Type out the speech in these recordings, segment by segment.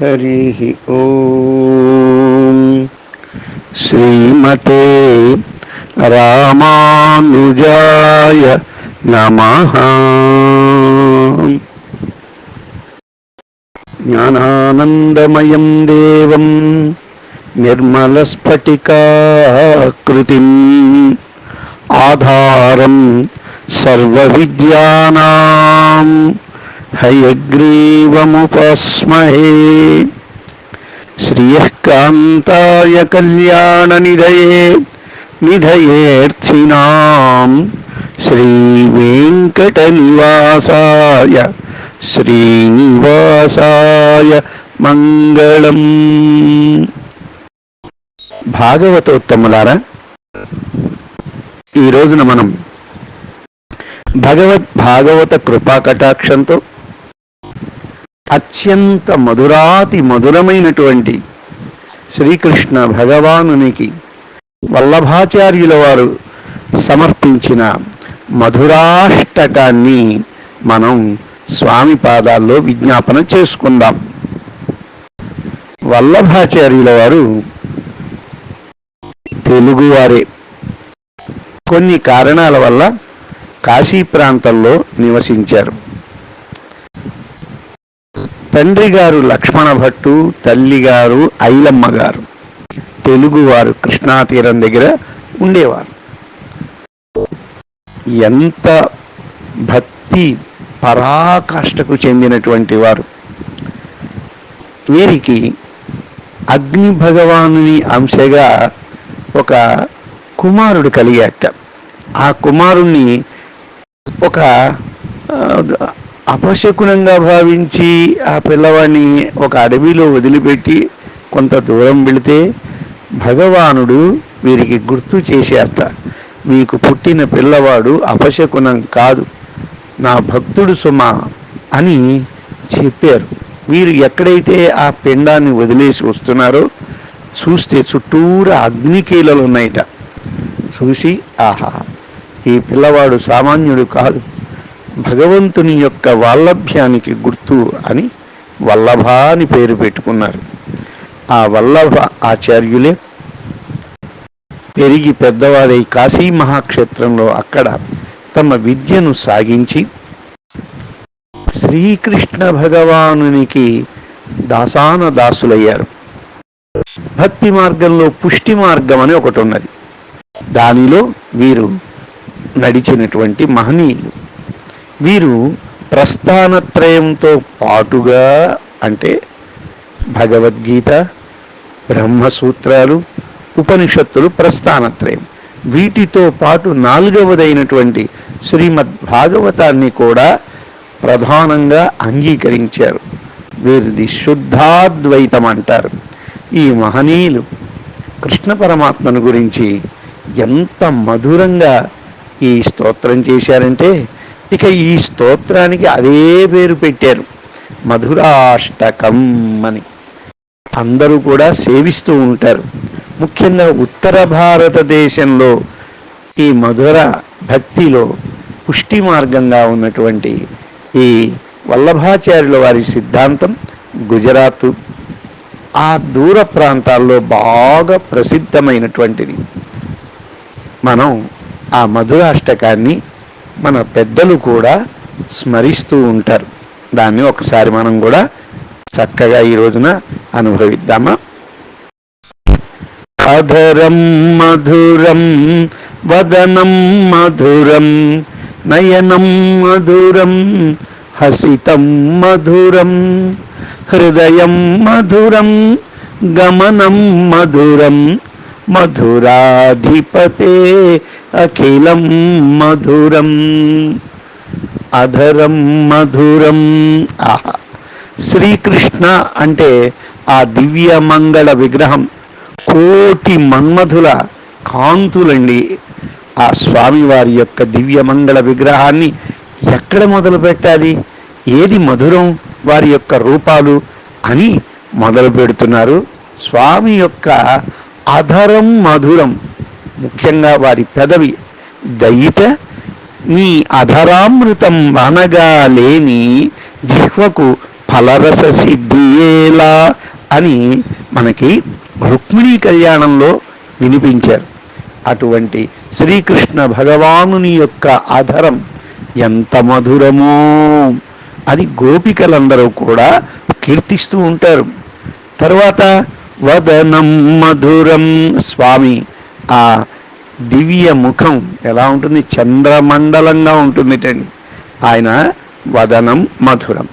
हरिः ॐ श्रीमते रामानुजाय नमः ज्ञानानन्दमयं देवं निर्मलस्फटिकाकृतिम् आधारं सर्वविद्यानां हयग्रीवमुपस्महे श्रियः कान्ताय कल्याणनिधये निधयेऽर्थिनां श्रीवेङ्कटनिवासाय శ్రీనివాసాయ మంగళం భాగవతోత్తములారా ఈ రోజున మనం భగవద్ భాగవత కృపా కటాక్షంతో అత్యంత మధురాతి మధురమైనటువంటి శ్రీకృష్ణ భగవానునికి వల్లభాచార్యుల వారు సమర్పించిన మధురాష్టకాన్ని మనం స్వామి పాదాల్లో విజ్ఞాపన చేసుకుందాం. వల్లభాచార్యుల వారు తెలుగువారే. కొన్ని కారణాల వల్ల కాశీ ప్రాంతంలో నివసించారు. తండ్రి గారు లక్ష్మణ భట్టు తల్లి గారు ఐలమ్మ గారు తెలుగువారు కృష్ణా తీరం దగ్గర ఉండేవారు. ఎంత భక్తి పరాకాష్ఠకు చెందినటువంటి వారు. వీరికి అగ్ని భగవానుని అంశగా ఒక కుమారుడు కలిగాట ఆ కుమారుణ్ణి ఒక అపశకునంగా భావించి ఆ పిల్లవాడిని ఒక అడవిలో వదిలిపెట్టి కొంత దూరం వెళితే భగవానుడు వీరికి గుర్తు చేశారట మీకు పుట్టిన పిల్లవాడు అపశకునం కాదు నా భక్తుడు సుమ అని చెప్పారు. వీరు ఎక్కడైతే ఆ పిండాన్ని వదిలేసి వస్తున్నారో చూస్తే చుట్టూరా అగ్నికీలలు ఉన్నాయట. చూసి ఆహా ఈ పిల్లవాడు సామాన్యుడు కాదు భగవంతుని యొక్క వాల్లభ్యానికి గుర్తు అని వల్లభ అని పేరు పెట్టుకున్నారు. ఆ వల్లభ ఆచార్యులే పెరిగి పెద్దవాడై కాశీ మహాక్షేత్రంలో అక్కడ తమ విద్యను సాగించి శ్రీకృష్ణ భగవానునికి దాసాన దాసులయ్యారు భక్తి మార్గంలో పుష్టి మార్గం అని ఒకటి ఉన్నది. దానిలో వీరు నడిచినటువంటి మహనీయులు. వీరు ప్రస్థానత్రయంతో పాటుగా అంటే భగవద్గీత బ్రహ్మసూత్రాలు ఉపనిషత్తులు ప్రస్థానత్రయం వీటితో పాటు నాలుగవదైనటువంటి శ్రీమద్ భాగవతాన్ని కూడా ప్రధానంగా అంగీకరించారు. వీరిది శుద్ధాద్వైతం అంటారు. ఈ మహనీయులు కృష్ణ పరమాత్మను గురించి ఎంత మధురంగా ఈ స్తోత్రం చేశారంటే ఇక ఈ స్తోత్రానికి అదే పేరు పెట్టారు. మధురాష్టకం అని. అందరూ కూడా సేవిస్తూ ఉంటారు. ముఖ్యంగా ఉత్తర భారతదేశంలో ఈ మధుర భక్తిలో పుష్టి మార్గంగా ఉన్నటువంటి ఈ వల్లభాచార్యుల వారి సిద్ధాంతం గుజరాత్. ఆ దూర ప్రాంతాల్లో బాగా ప్రసిద్ధమైనటువంటిది. మనం ఆ మధురాష్టకాన్ని మన పెద్దలు కూడా స్మరిస్తూ ఉంటారు. దాన్ని ఒకసారి మనం కూడా చక్కగా ఈ రోజున అనుభవిద్దామా? అధరం మధురం వదనం మధురం నయనం మధురం హసితం మధురం హృదయం మధురం గమనం మధురం మధురాధిపతే అఖిలం మధురం అధరం మధురం ఆహా శ్రీకృష్ణ అంటే ఆ దివ్య మంగళ విగ్రహం కోటి మన్మధుల కాంతులండి. ఆ స్వామివారి యొక్క దివ్య మంగళ విగ్రహాన్ని ఎక్కడ మొదలు పెట్టాలి? ఏది మధురం? వారి యొక్క రూపాలు అని మొదలు పెడుతున్నారు. స్వామి యొక్క అధరం మధురం. ముఖ్యంగా వారి పెదవి దయిత నీ అధరామృతం అనగా లేని జిహ్వకు ఫలరస సిద్ధియేలా అని మనకి రుక్మిణీ కళ్యాణంలో వినిపించారు. అటువంటి శ్రీకృష్ణ భగవానుని యొక్క ఆధారం ఎంత మధురమో! అది గోపికలందరూ కూడా కీర్తిస్తూ ఉంటారు. తర్వాత వదనం మధురం స్వామి ఆ దివ్య ముఖం ఎలా ఉంటుంది? చంద్రమండలంగా ఉంటుందిటండి. ఆయన వదనం మధురం.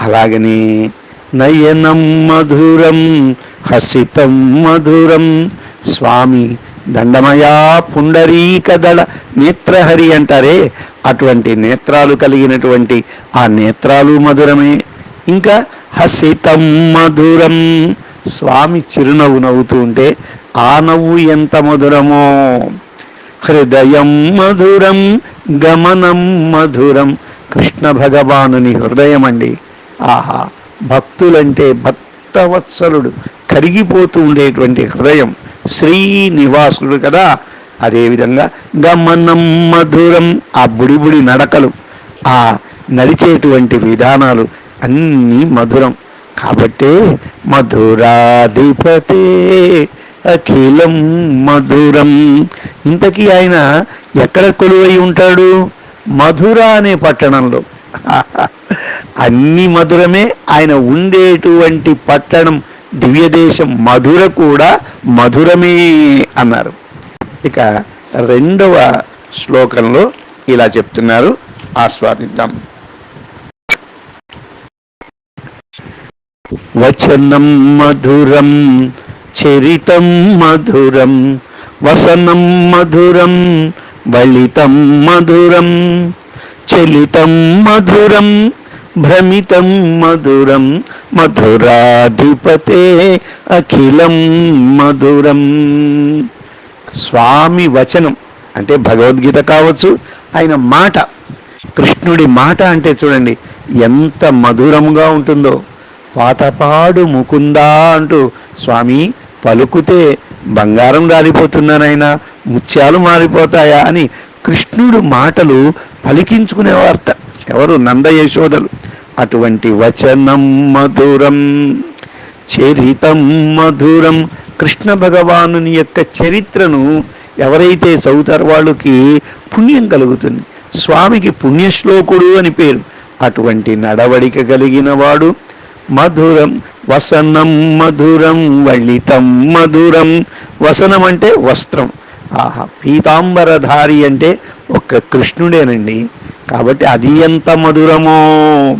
అలాగని నయనం మధురం హసితం మధురం. స్వామి దండమయా పుండరీకదళ నేత్రహరి అంటారే. అటువంటి నేత్రాలు కలిగినటువంటి ఆ నేత్రాలు మధురమే. ఇంకా హసితం మధురం. స్వామి చిరునవ్వు నవ్వుతూ ఉంటే ఆ నవ్వు ఎంత మధురమో! హృదయం మధురం గమనం మధురం కృష్ణ భగవానుని హృదయం అండి ఆహా! భక్తులంటే భక్తవత్సలుడు కరిగిపోతూ ఉండేటువంటి హృదయం శ్రీనివాసుడు కదా! అదేవిధంగా గమనం మధురం ఆ బుడిబుడి నడకలు ఆ నడిచేటువంటి విధానాలు అన్నీ మధురం. కాబట్టే మధురాధిపతే అఖిలం మధురం. ఇంతకీ ఆయన ఎక్కడ కొలువై ఉంటాడు? మధుర అనే పట్టణంలో. అన్ని మధురమే ఆయన ఉండేటువంటి పట్టణం. దివ్యదేశం మధుర కూడా మధురమే అన్నారు. ఇక రెండవ శ్లోకంలో ఇలా చెప్తున్నారు. ఆస్వాదిద్దాం. వచనం మధురం చరితం మధురం వసనం మధురం బలితం మధురం చలితం మధురం భ్రమితం మధురం మధురాధిపతే అఖిలం మధురం. స్వామి వచనం అంటే భగవద్గీత కావచ్చు ఆయన మాట కృష్ణుడి మాట అంటే చూడండి ఎంత మధురంగా ఉంటుందో. పాట పాడు ముకుందా అంటూ స్వామి పలుకుతే బంగారం రాలిపోతున్నానైనా ముత్యాలు మారిపోతాయా అని కృష్ణుడు మాటలు పలికించుకునేవారట. ఎవరు? నంద యశోదలు అటువంటి వచనం మధురం చరితం మధురం. కృష్ణ భగవానుని యొక్క చరిత్రను ఎవరైతే చదువుతారు వాళ్ళకి పుణ్యం కలుగుతుంది. స్వామికి పుణ్యశ్లోకుడు అని పేరు. అటువంటి నడవడిక కలిగిన వాడు మధురం వసనం మధురం వళితం మధురం. వసనం అంటే వస్త్రం. ఆహా పీతాంబరధారి అంటే ఒక్క కృష్ణుడేనండి. కాబట్టి అది ఎంత మధురమో.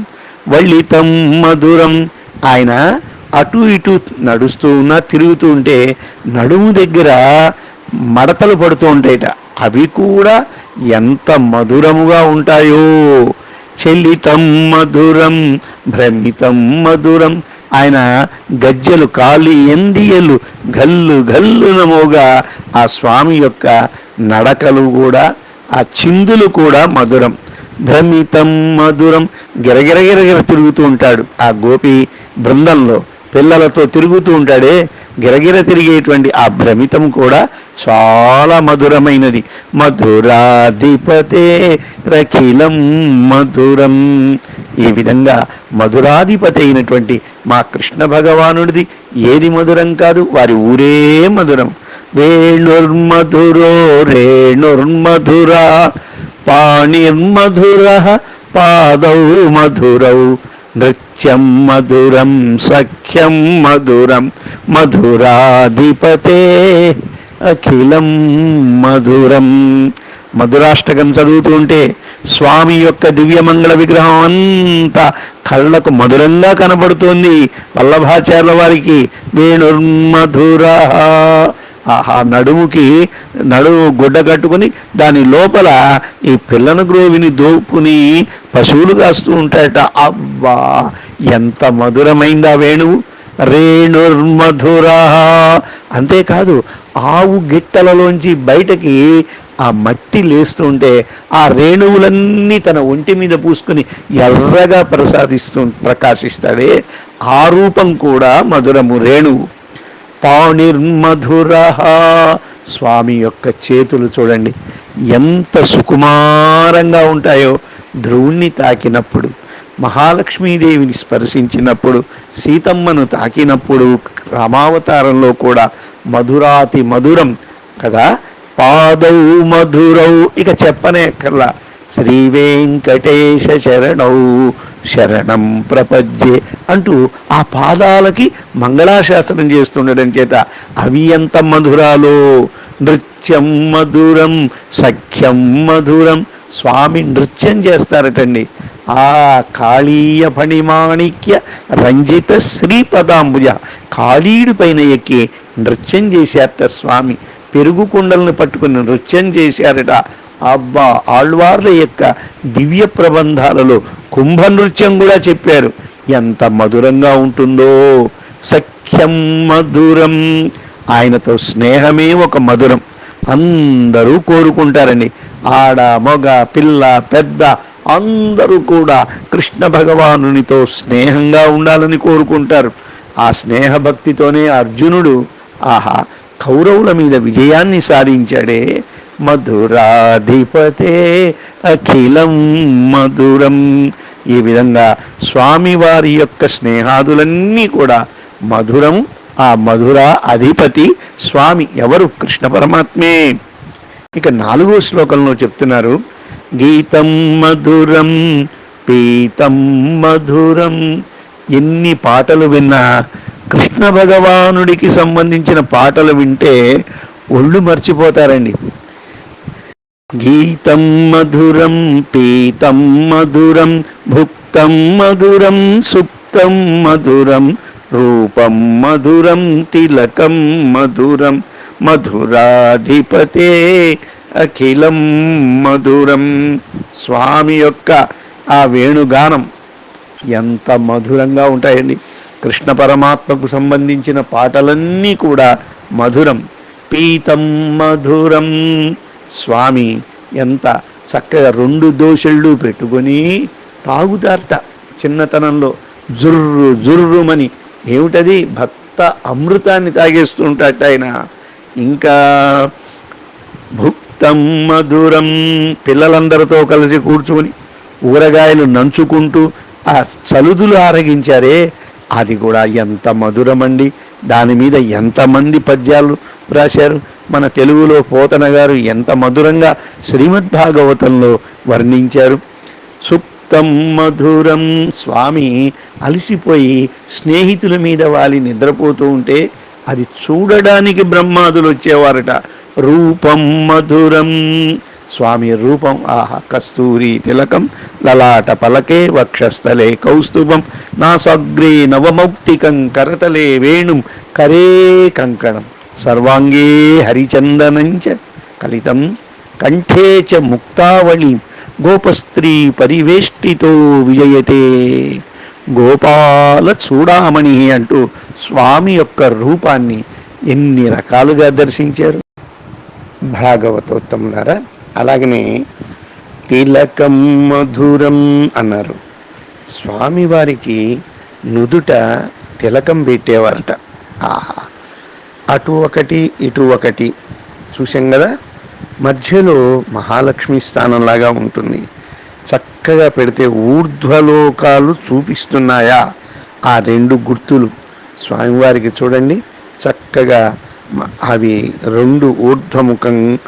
వళితం మధురం. ఆయన అటు ఇటు నడుస్తూ ఉన్నా తిరుగుతూ ఉంటే నడుము దగ్గర మడతలు పడుతూ ఉంటాయట. అవి కూడా ఎంత మధురముగా ఉంటాయో. చలితం మధురం భ్రమితం మధురం. ఆయన గజ్జలు కాలి ఎందియలు గల్లు గల్లు నమోగా ఆ స్వామి యొక్క నడకలు కూడా ఆ చిందులు కూడా మధురం. భ్రమితం మధురం. గిరగిరగిరగిర తిరుగుతూ ఉంటాడు ఆ గోపి బృందంలో. పిల్లలతో తిరుగుతూ ఉంటాడే. గిరగిర తిరిగేటువంటి ఆ భ్రమితం కూడా చాలా మధురమైనది. మధురాధిపతే రఖిలం మధురం. ఈ విధంగా మధురాధిపతి అయినటువంటి మా కృష్ణ భగవానుడిది ఏది మధురం కాదు వారి ఊరే మధురం. వేణుర్మధురో రేణుర్మధురా పాణిర్మధుర పాదౌ మధురౌ. నృత్యం మధురం సఖ్యం మధురం మధురాధిపతే అఖిలం మధురం మధురాష్టకం చదువుతూ ఉంటే స్వామి యొక్క దివ్యమంగళ విగ్రహం అంతా కళ్ళకు మధురంగా కనబడుతోంది. వల్లభాచార్యుల వారికి వేణుర్మధుర. ఆహా నడుముకి నడుము గుడ్డ కట్టుకుని దాని లోపల ఈ పిల్లను గ్రోవిని దోపుని పశువులు కాస్తూ ఉంటాయట. అబ్బా ఎంత మధురమైందా వేణువు. రేణుర్మధుర. అంతేకాదు ఆవు గిట్టలలోంచి బయటకి ఆ మట్టి లేస్తుంటే ఆ రేణువులన్నీ తన ఒంటి మీద పూసుకుని ఎర్రగా ప్రసాదిస్తూ ప్రకాశిస్తాడే. ఆ రూపం కూడా మధురము రేణువు. పాణిర్మధుర. స్వామి యొక్క చేతులు చూడండి ఎంత సుకుమారంగా ఉంటాయో. ధ్రువుణ్ణి తాకినప్పుడు మహాలక్ష్మీదేవిని స్పర్శించినప్పుడు సీతమ్మను తాకినప్పుడు రామావతారంలో కూడా మధురాతి మధురం కదా. పాదౌ మధురౌ. ఇక చెప్పనే అక్కర్లా. శ్రీ వెంకటేశ శరణౌ. శరణం ప్రపద్యే అంటూ ఆ పాదాలకి మంగళాశాసనం చేస్తుండడం చేత అవి ఎంత మధురాలో. నృత్యం మధురం సఖ్యం మధురం. స్వామి నృత్యం చేస్తారటండి. ఆ కాళీయ ఫణిమాణిక్య రంజిత శ్రీపదాంబుజ కాళీడి పైన ఎక్కి నృత్యం చేశారట స్వామి. పెరుగు కుండలను పట్టుకుని నృత్యం చేశారట. అబ్బా ఆళ్వార్ల యొక్క దివ్య ప్రబంధాలలో కుంభ నృత్యం కూడా చెప్పారు. ఎంత మధురంగా ఉంటుందో. సఖ్యం మధురం. ఆయనతో స్నేహమే ఒక మధురం. అందరూ కోరుకుంటారండి. ఆడ మగ పిల్ల పెద్ద అందరూ కూడా కృష్ణ భగవానునితో స్నేహంగా ఉండాలని కోరుకుంటారు. ఆ స్నేహ భక్తితోనే అర్జునుడు ఆహా కౌరవుల మీద విజయాన్ని సాధించాడే. మధురాధిపతే అఖిలం మధురం. ఈ విధంగా స్వామివారి యొక్క స్నేహాదులన్నీ కూడా మధురం ఆ మధుర అధిపతి స్వామి ఎవరు? కృష్ణ పరమాత్మే. ఇక నాలుగో శ్లోకంలో చెప్తున్నారు గీతం మధురం పీతం మధురం. ఎన్ని పాటలు విన్నా కృష్ణ భగవానుడికి సంబంధించిన పాటలు వింటే ఒళ్ళు మర్చిపోతారండి. గీతం మధురం పీతం మధురం భుక్తం మధురం సుప్తం మధురం రూపం మధురం తిలకం మధురం మధురాధిపతే అఖిలం మధురం. స్వామి యొక్క ఆ వేణుగానం ఎంత మధురంగా ఉంటాయండి. కృష్ణ పరమాత్మకు సంబంధించిన పాటలన్నీ కూడా మధురం. పీతం మధురం. స్వామి ఎంత చక్కగా రెండు దోషళ్ళు పెట్టుకొని తాగుతారట చిన్నతనంలో. జుర్రు జుర్రుమని. ఏమిటది? భక్త అమృతాన్ని తాగేస్తుంటాట ఆయన. ఇంకా భుక్తం మధురం పిల్లలందరితో కలిసి కూర్చుని ఊరగాయలు నంచుకుంటూ ఆ చలుదులు ఆరగించారే. అది కూడా ఎంత మధురమండి. దాని మీద ఎంతమంది పద్యాలు రాశారు? మన తెలుగులో పోతన గారు ఎంత మధురంగా శ్రీమద్భాగవతంలో వర్ణించారు. సుప్తం మధురం. స్వామి అలసిపోయి స్నేహితుల మీద వాలి నిద్రపోతూ ఉంటే అది చూడడానికి బ్రహ్మాదులు వచ్చేవారట. రూపం మధురం. స్వామి రూపం ఆహా కస్తూరి తిలకం లలాట పలకే వక్షస్థలే కౌస్తుభం. నాసగ్రే నవమౌక్తికం కరతలే వేణుం కరే కంకణం. సర్వాంగే హరిచందనంచ కలితం కంఠే చ ముక్తావళి. గోపస్త్రీ పరివేష్టితో విజయతే. గోపాల చూడామణి అంటూ స్వామి యొక్క రూపాన్ని ఎన్ని రకాలుగా దర్శించారు? భాగవతోత్తములారా అలాగనే తిలకం మధురం అన్నారు. స్వామివారికి నుదుట తిలకం పెట్టేవారట. ఆహా అటు ఒకటి ఇటు ఒకటి. చూసాం కదా? మధ్యలో మహాలక్ష్మి స్థానంలాగా ఉంటుంది. చక్కగా పెడితే ఊర్ధ్వలోకాలు చూపిస్తున్నాయా? ఆ రెండు గుర్తులు. స్వామివారికి చూడండి. చక్కగా అవి రెండు ఊర్ధ్వముఖం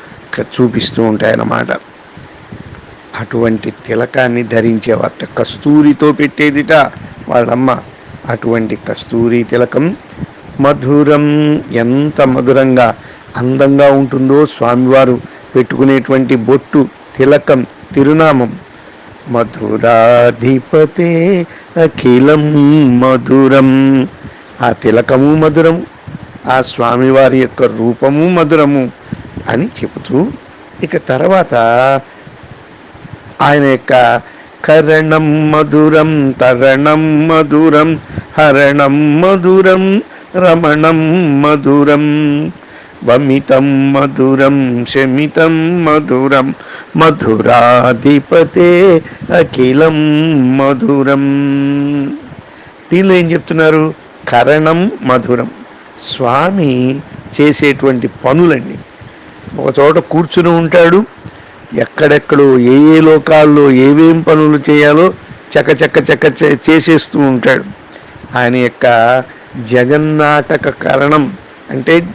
చూపిస్తూ ఉంటాయన్నమాట. అటువంటి తిలకాన్ని ధరించేవాట కస్తూరితో పెట్టేదిట వాళ్ళమ్మ. అటువంటి కస్తూరి తిలకం మధురం ఎంత మధురంగా అందంగా ఉంటుందో స్వామివారు పెట్టుకునేటువంటి బొట్టు తిలకం తిరునామం. మధురాధిపతే అఖిలం మధురం. ఆ తిలకము మధురం ఆ స్వామివారి యొక్క రూపము మధురము అని చెబుతూ ఇక తర్వాత ఆయన యొక్క కరణం మధురం తరణం మధురం హరణం మధురం రమణం మధురం వమితం మధురం శమితం మధురం మధురాధిపతే అఖిలం మధురం దీనిలో ఏం చెప్తున్నారు? కరణం మధురం. స్వామి చేసేటువంటి పనులండి ఒక చోట కూర్చుని ఉంటాడు ఎక్కడెక్కడో ఏ ఏ లోకాల్లో ఏవేం పనులు చేయాలో చక్క చక్క చక్క చే- చేసేస్తూ ఉంటాడు. ఆయన యొక్క జగన్నాటక కరణం అంటే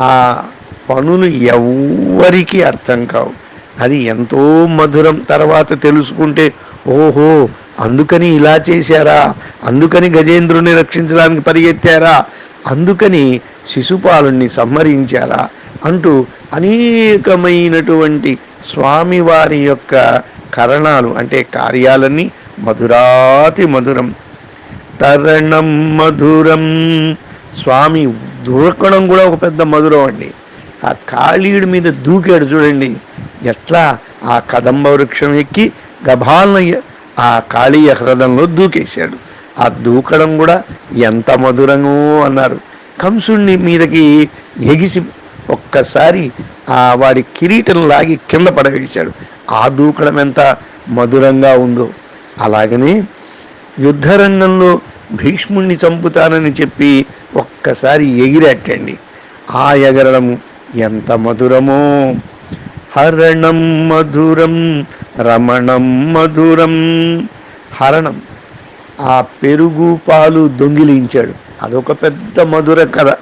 ఆ పనులు ఎవరికి అర్థం కావు. అది ఎంతో మధురం తర్వాత తెలుసుకుంటే ఓహో అందుకని ఇలా చేశారా? అందుకని గజేంద్రుని రక్షించడానికి పరిగెత్తారా? అందుకని శిశుపాలుణ్ణి సంహరించారా? అంటూ అనేకమైనటువంటి స్వామివారి యొక్క కరణాలు అంటే కార్యాలన్నీ మధురాతి మధురం. తరణం మధురం. స్వామి దూకడం కూడా ఒక పెద్ద మధురం అండి. ఆ కాళీయుడి మీద దూకాడు చూడండి. ఎట్లా ఆ కదంబ వృక్షం ఎక్కి గభాలను ఆ కాళీయ హ్రదంలో దూకేశాడు. ఆ దూకడం కూడా ఎంత మధురమో అన్నారు. కంసుణ్ణి మీదకి ఎగిసి ఒక్కసారి ఆ వాడి కిరీటం లాగి కింద పడవేశాడు. ఆ దూకడం ఎంత మధురంగా ఉందో. అలాగనే యుద్ధరంగంలో భీష్ముణ్ణి చంపుతానని చెప్పి ఒక్కసారి ఎగిరెట్టండి ఆ ఎగరడం ఎంత మధురమో. హరణం మధురం రమణం మధురం. హరణం. ఆ పెరుగు పాలు దొంగిలించాడు. అదొక పెద్ద మధుర కథ.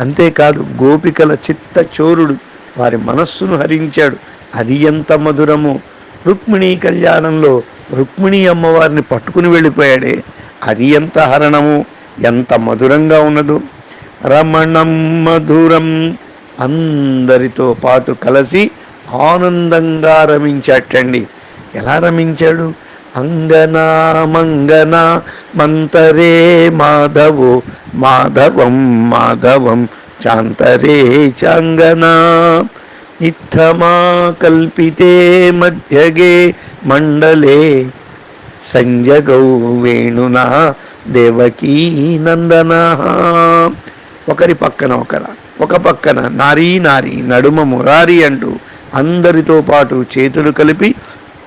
అంతేకాదు గోపికల చిత్త చోరుడు వారి మనస్సును హరించాడు. అది ఎంత మధురమో. రుక్మిణీ కళ్యాణంలో రుక్మిణీ అమ్మవారిని పట్టుకుని వెళ్ళిపోయాడే. అది ఎంత హరణము ఎంత మధురంగా ఉన్నదో. రమణం మధురం అందరితో పాటు కలిసి ఆనందంగా రమించాటండి ఎలా రమించాడు? అంగనా మంగనా మంతరే మాధవో మాధవం మాధవం చాంతరే చాంగనా. ఇత్తమా కల్పితే మధ్యగే మండలే. సంజగౌ వేణున దేవకీ నందన. ఒకరి పక్కన ఒకర ఒక పక్కన నారీ నారీ నడుమ మురారి అంటూ అందరితో పాటు చేతులు కలిపి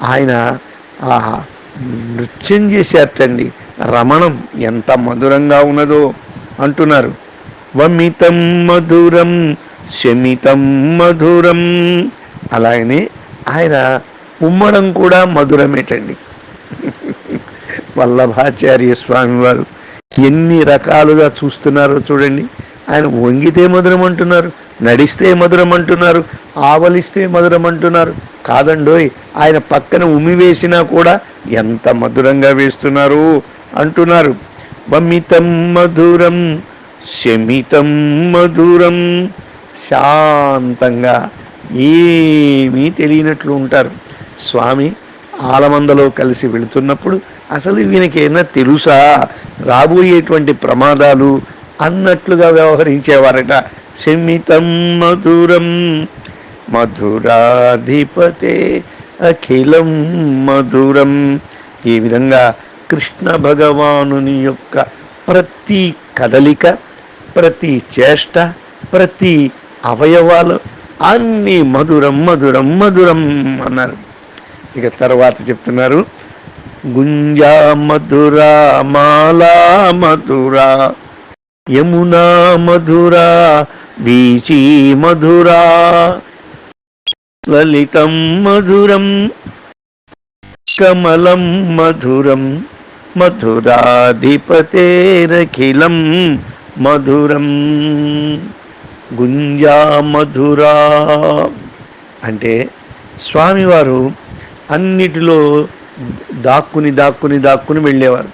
ఆయన ఆ నృత్యం చేసేటండి. రమణం ఎంత మధురంగా ఉన్నదో అంటున్నారు. వమితం మధురం శమితం మధురం. అలాగనే ఆయన ఉమ్మడం కూడా మధురమేటండి. వల్లభాచార్య స్వామి వారు ఎన్ని రకాలుగా చూస్తున్నారో చూడండి. ఆయన వంగితే మధురం అంటున్నారు నడిస్తే మధురం అంటున్నారు ఆవలిస్తే మధురం అంటున్నారు కాదండోయ్ ఆయన పక్కన ఉమి వేసినా కూడా ఎంత మధురంగా వేస్తున్నారు అంటున్నారు. వమితం మధురం శమితం మధురం. శాంతంగా ఏమీ తెలియనట్లు ఉంటారు. స్వామి ఆలమందలో కలిసి వెళుతున్నప్పుడు అసలు ఈయనకేమైనా తెలుసా? రాబోయేటువంటి ప్రమాదాలు అన్నట్లుగా వ్యవహరించేవారట. శమితం మధురం మధురాధిపతే అఖిలం మధురం. ఈ విధంగా కృష్ణ భగవానుని యొక్క ప్రతి కదలిక ప్రతి చేష్ట ప్రతి అవయవాలు అన్నీ మధురం మధురం మధురం అన్నారు. ఇక తర్వాత చెప్తున్నారు గుంజా మధురా మాలా మధురా యమునా మధురా వీచి మధురా లలితం మధురం కమలం మధురం మధురాధిపతేరఖిలం మధురం. గుంజా మధురా. అంటే స్వామివారు అన్నిటిలో దాక్కుని దాక్కుని దాక్కుని వెళ్ళేవారు.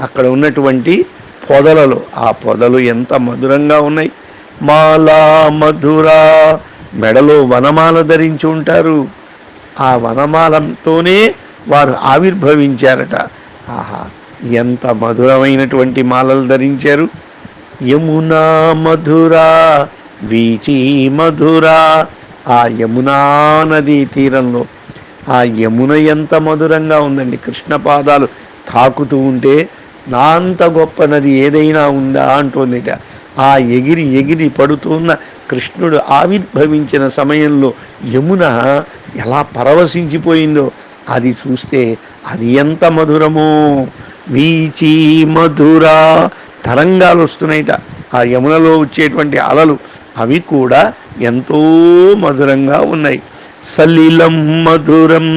అక్కడ ఉన్నటువంటి పొదలలో ఆ పొదలు ఎంత మధురంగా ఉన్నాయి. మాలా మధురా మెడలో వనమాల ధరించి ఉంటారు. ఆ వనమాలంతోనే వారు ఆవిర్భవించారట. ఆహా ఎంత మధురమైనటువంటి మాలలు ధరించారు. యమునా మధురా వీచి మధురా. ఆ యమునా నదీ తీరంలో ఆ యమున ఎంత మధురంగా ఉందండి. కృష్ణ పాదాలు తాకుతూ ఉంటే నా అంత గొప్ప నది ఏదైనా ఉందా అంటోందిట ఆ ఎగిరి ఎగిరి పడుతున్న కృష్ణుడు ఆవిర్భవించిన సమయంలో యమున ఎలా పరవశించిపోయిందో అది చూస్తే అది ఎంత మధురమో. వీచి మధురా తరంగాలు వస్తున్నాయిట. ఆ యమునలో వచ్చేటువంటి అలలు అవి కూడా ఎంతో మధురంగా ఉన్నాయి. సలిలం మధురం.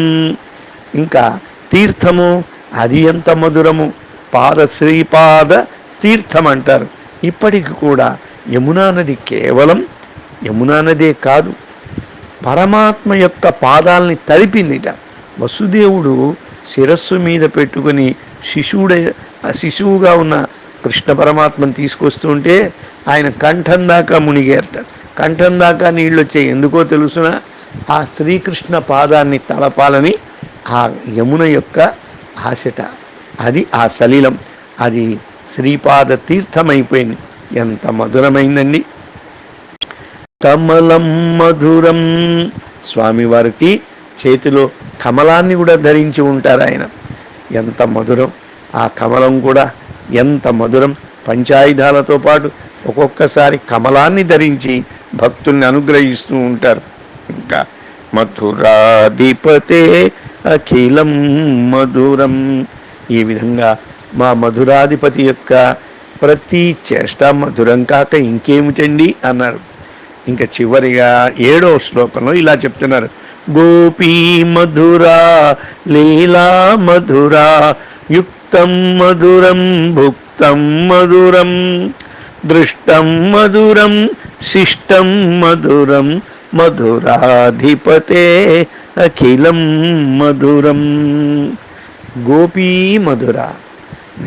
ఇంకా తీర్థము అది ఎంత మధురము? పాద శ్రీపాద తీర్థం అంటారు. ఇప్పటికి కూడా యమునా నది కేవలం యమునా నదే కాదు పరమాత్మ యొక్క పాదాలని తలిపిందిట వసుదేవుడు శిరస్సు మీద పెట్టుకుని శిశువుడ శిశువుగా ఉన్న కృష్ణ పరమాత్మను తీసుకొస్తుంటే ఆయన కంఠం దాకా మునిగేరట కంఠం దాకా నీళ్ళు వచ్చాయి. ఎందుకో తెలుసునా ఆ శ్రీకృష్ణ పాదాన్ని తలపాలని ఆ యమున యొక్క ఆశట. అది ఆ సలీలం. అది శ్రీపాద తీర్థమైపోయింది. ఎంత మధురమైందండి. కమలం మధురం. స్వామివారికి చేతిలో కమలాన్ని కూడా ధరించి ఉంటారు ఆయన. ఎంత మధురం. ఆ కమలం కూడా ఎంత మధురం. పంచాయుధాలతో పాటు ఒక్కొక్కసారి కమలాన్ని ధరించి భక్తుల్ని అనుగ్రహిస్తూ ఉంటారు. ఇంకా మధురాధిపతే అఖిలం మధురం. ఈ విధంగా మా మధురాధిపతి యొక్క ప్రతి చేష్ట మధురం కాక ఇంకేమిటండి అన్నారు. ఇంకా చివరిగా ఏడో శ్లోకంలో ఇలా చెప్తున్నారు. గోపీ మధురా లీలా మధురా భుక్తం మధురం భుక్తం మధురం దృష్టం మధురం శిష్టం మధురం మధురాధిపతే అఖిలం మధురం. గోపీ మధుర.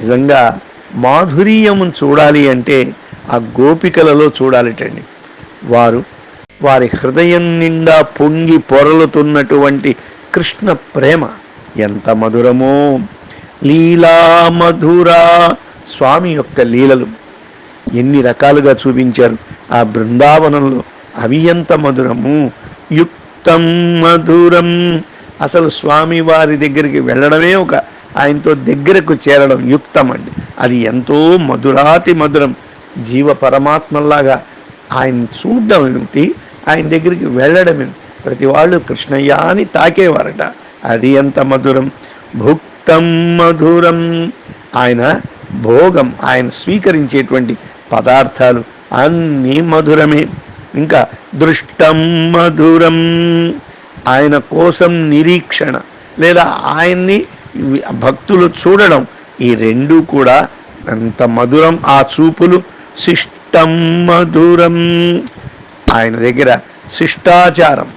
నిజంగా మాధుర్యము చూడాలి అంటే ఆ గోపికలలో చూడాలిటండి. వారు వారి హృదయం నిండా పొంగి పొరలుతున్నటువంటి కృష్ణ ప్రేమ ఎంత మధురమో. లీలా మధురా స్వామి యొక్క లీలలు ఎన్ని రకాలుగా చూపించారు. ఆ బృందావనంలో అవి ఎంత మధురము యుక్తం మధురం. అసలు స్వామి వారి దగ్గరికి వెళ్ళడమే ఒక ఆయనతో దగ్గరకు చేరడం యుక్తం అండి. అది ఎంతో మధురాతి మధురం. జీవ పరమాత్మలాగా ఆయన చూడడం ఏమిటి? ఆయన దగ్గరికి వెళ్ళడం ప్రతి వాళ్ళు కృష్ణయ్య అని తాకేవారట. అది ఎంత మధురం. భుక్తం మధురం. ఆయన భోగం ఆయన స్వీకరించేటువంటి పదార్థాలు అన్నీ మధురమే. ఇంకా దృష్టం మధురం. ఆయన కోసం నిరీక్షణ. లేదా ఆయన్ని భక్తులు చూడడం ఈ రెండు కూడా ఎంత మధురం. ఆ చూపులు శిష్టం మధురం. ఆయన దగ్గర శిష్టాచారం.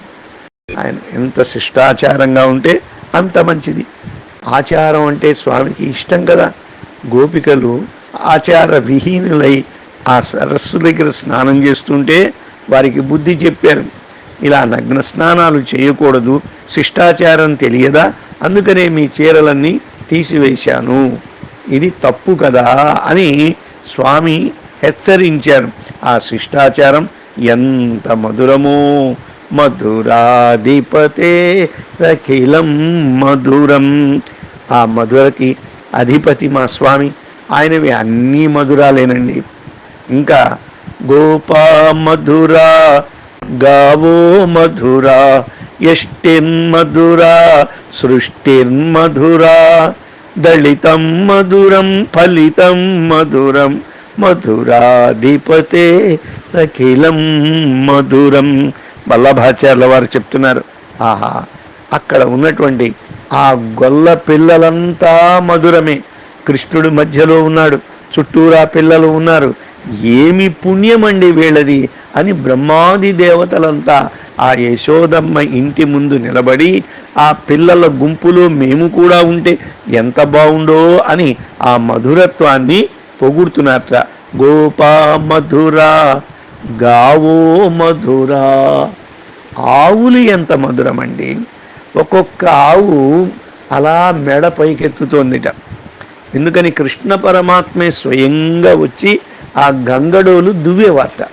ఆయన ఎంత శిష్టాచారంగా ఉంటే అంత మంచిది. ఆచారం అంటే స్వామికి ఇష్టం కదా. గోపికలు ఆచార విహీనులై ఆ సరస్సు దగ్గర స్నానం చేస్తుంటే వారికి బుద్ధి చెప్పారు. ఇలా నగ్న స్నానాలు చేయకూడదు శిష్టాచారం తెలియదా? అందుకనే మీ చీరలన్నీ తీసివేశాను. ఇది తప్పు కదా అని స్వామి హెచ్చరించారు. ఆ శిష్టాచారం ఎంత మధురమో! మధురాధిపతే అఖిలం మధురం. ఆ మధురకి అధిపతి మా స్వామి. ఆయనవి అన్నీ మధురాలేనండి. ఇంకా గోపా మధురా గావో మధురా యష్టిర్మధురా సృష్టిర్మధురా దళితం మధురం ఫలితం మధురం మధురాధిపతే అఖిలం మధురం. వల్లభాచార్యుల వారు చెప్తున్నారు ఆహా అక్కడ ఉన్నటువంటి ఆ గొల్ల పిల్లలంతా మధురమే. కృష్ణుడు మధ్యలో ఉన్నాడు చుట్టూరా పిల్లలు ఉన్నారు. ఏమి పుణ్యమండి వీళ్ళది అని బ్రహ్మాది దేవతలంతా ఆ యశోదమ్మ ఇంటి ముందు నిలబడి ఆ పిల్లల గుంపులో మేము కూడా ఉంటే ఎంత బాగుండో అని ఆ మధురత్వాన్ని పొగుడుతున్నారట. గోపా మధురా గావో మధురా. ఆవులు ఎంత మధురమండి. ఒక్కొక్క ఆవు అలా మెడ పైకెత్తుతోందిట. ఎందుకని కృష్ణ పరమాత్మే స్వయంగా వచ్చి ఆ గంగడోలు దువ్వేవాట.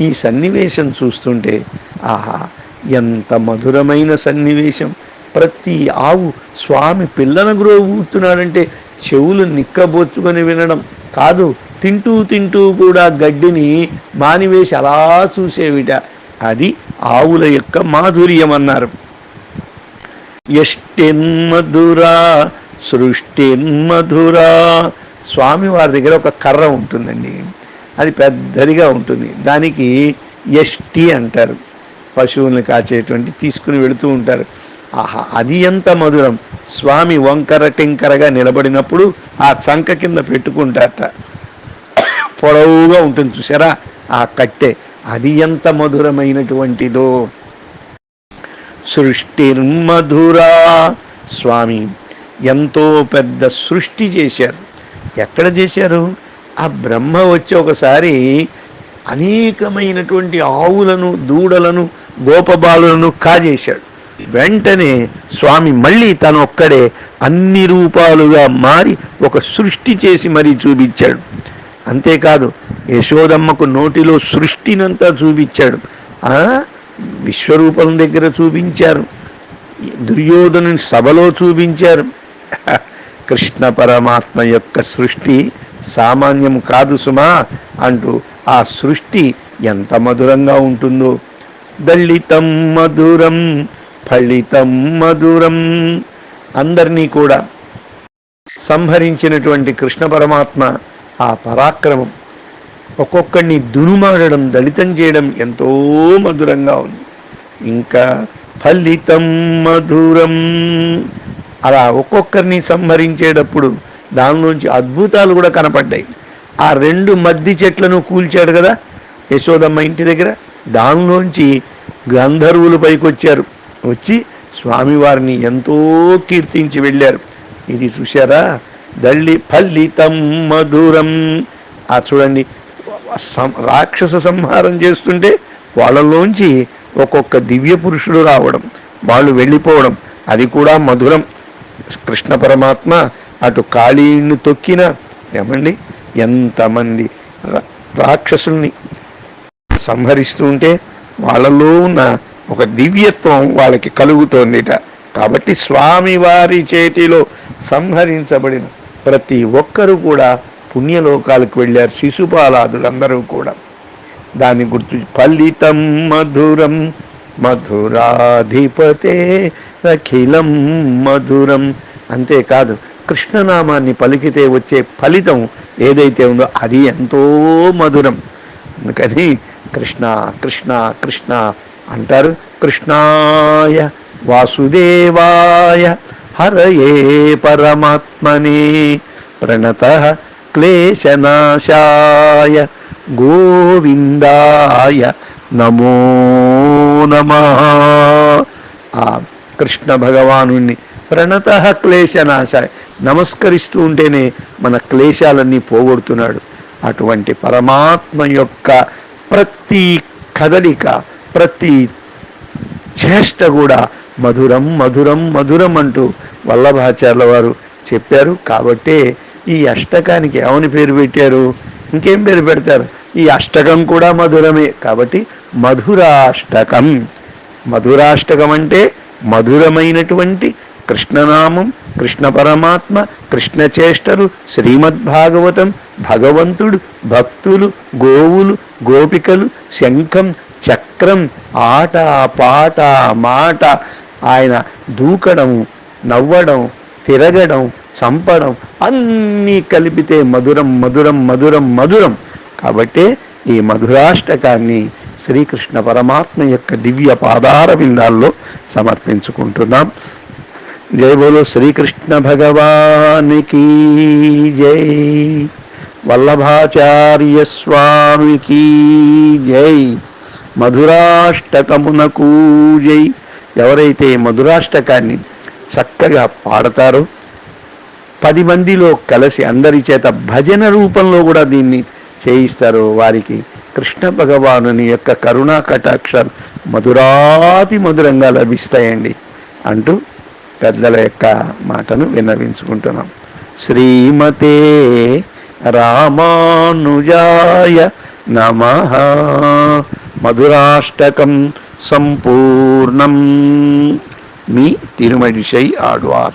ఈ సన్నివేశం చూస్తుంటే ఆహా ఎంత మధురమైన సన్నివేశం. ప్రతి ఆవు స్వామి పిల్లన ఊతున్నాడంటే చెవులు నిక్కబోచుకొని వినడం కాదు. తింటూ తింటూ కూడా గడ్డిని మానివేసి అలా చూసేవిట. అది ఆవుల యొక్క మాధుర్యం అన్నారు ఎష్టెన్మధురా సృష్టిన్మధురా స్వామి వారి దగ్గర ఒక కర్ర ఉంటుందండి. అది పెద్దదిగా ఉంటుంది. దానికి ఎష్టి అంటారు. పశువుల్ని కాచేటువంటి తీసుకుని వెళుతూ ఉంటారు. ఆహా అది ఎంత మధురం. స్వామి వంకర టింకరగా నిలబడినప్పుడు ఆ చంక కింద పెట్టుకుంటారట. పొడవుగా ఉంటుంది చూసారా ఆ కట్టె అది ఎంత మధురమైనటువంటిదో. సృష్టిర్మధురా స్వామి ఎంతో పెద్ద సృష్టి చేశారు. ఎక్కడ చేశారు? ఆ బ్రహ్మ వచ్చి ఒకసారి అనేకమైనటువంటి ఆవులను దూడలను గోపబాలులను కాజేశాడు. వెంటనే స్వామి మళ్ళీ తను ఒక్కడే అన్ని రూపాలుగా మారి ఒక సృష్టి చేసి మరీ చూపించాడు. అంతేకాదు యశోదమ్మకు నోటిలో సృష్టినంతా చూపించాడు. విశ్వరూపం దగ్గర చూపించారు. దుర్యోధను సభలో చూపించారు. కృష్ణ పరమాత్మ యొక్క సృష్టి సామాన్యం కాదు సుమా అంటూ ఆ సృష్టి ఎంత మధురంగా ఉంటుందో. దళితం మధురం ఫలితం మధురం. అందరినీ కూడా సంహరించినటువంటి కృష్ణ పరమాత్మ ఆ పరాక్రమం. ఒక్కొక్కడిని దునుమాడడం దళితం చేయడం ఎంతో మధురంగా ఉంది. ఇంకా ఫలితం మధురం. అలా ఒక్కొక్కరిని సంహరించేటప్పుడు దానిలోంచి అద్భుతాలు కూడా కనపడ్డాయి. ఆ రెండు మద్ది చెట్లను కూల్చాడు కదా యశోదమ్మ ఇంటి దగ్గర. దానిలోంచి గంధర్వులు పైకొచ్చారు. వచ్చి స్వామివారిని ఎంతో కీర్తించి వెళ్ళారు. ఇది చూశారా? దళ్ళి ఫలితం మధురం. ఆ చూడండి సం- రాక్షస సంహారం చేస్తుంటే వాళ్ళలోంచి ఒక్కొక్క దివ్య పురుషుడు రావడం వాళ్ళు వెళ్ళిపోవడం అది కూడా మధురం. కృష్ణ పరమాత్మ అటు కాళీని తొక్కిన ఏమండి ఎంతమంది రాక్షసుల్ని సంహరిస్తూ ఉంటే వాళ్ళలో ఉన్న ఒక దివ్యత్వం వాళ్ళకి కలుగుతోందిట. కాబట్టి స్వామివారి చేతిలో సంహరించబడిన ప్రతి ఒక్కరూ కూడా పుణ్యలోకాలకు వెళ్ళారు శిశుపాలాదులందరూ కూడా. దాన్ని గుర్తు ఫలితం మధురం మధురాధిపతే అఖిలం మధురం. అంతేకాదు కృష్ణనామాన్ని పలికితే వచ్చే ఫలితం ఏదైతే ఉందో అది ఎంతో మధురం. అందుకని కృష్ణ కృష్ణ కృష్ణ అంటారు. కృష్ణాయ వాసుదేవాయ హరయే పరమాత్మని ప్రణత క్లేశనాశాయ గోవిందాయ నమో నమ. ఆ కృష్ణ భగవాను ప్రణత క్లేశనాశాయ నమస్కరిస్తూ ఉంటేనే మన క్లేశాలన్నీ పోగొడుతున్నాడు. అటువంటి పరమాత్మ యొక్క ప్రతి కదలిక ప్రతి చేష్ట కూడా మధురం మధురం మధురం అంటూ వల్లభాచార్యుల వారు చెప్పారు. కాబట్టే ఈ అష్టకానికి ఏమని పేరు పెట్టారు? ఇంకేం పేరు పెడతారు? ఈ అష్టకం కూడా మధురమే. కాబట్టి మధురాష్టకం. మధురాష్టకం అంటే మధురమైనటువంటి కృష్ణనామం కృష్ణ పరమాత్మ కృష్ణచేష్టలు శ్రీమద్భాగవతం భగవంతుడు భక్తులు గోవులు గోపికలు శంఖం చక్రం ఆట పాట మాట ఆయన దూకడం నవ్వడం తిరగడం చంపడం అన్నీ కలిపితే మధురం మధురం మధురం మధురం. కాబట్టే ఈ మధురాష్టకాన్ని శ్రీకృష్ణ పరమాత్మ యొక్క దివ్య పాదార విందాల్లో సమర్పించుకుంటున్నాం. జై బోలో శ్రీకృష్ణ భగవానికి జై. వల్లభాచార్య స్వామికి జై. మధురాష్టకమునకు జై. ఎవరైతే మధురాష్టకాన్ని చక్కగా పాడతారో పది మందిలో కలిసి అందరి చేత భజన రూపంలో కూడా దీన్ని చేయిస్తారో వారికి కృష్ణ భగవానుని యొక్క కరుణా కటాక్షాలు మధురాతి మధురంగా లభిస్తాయండి అంటూ పెద్దల యొక్క మాటను విన్నవించుకుంటున్నాం. శ్రీమతే రామానుజాయ నమ. మధురాష్టకం సంపూర్ణం. మీ తిరుమడిశై ఆడ్వార్.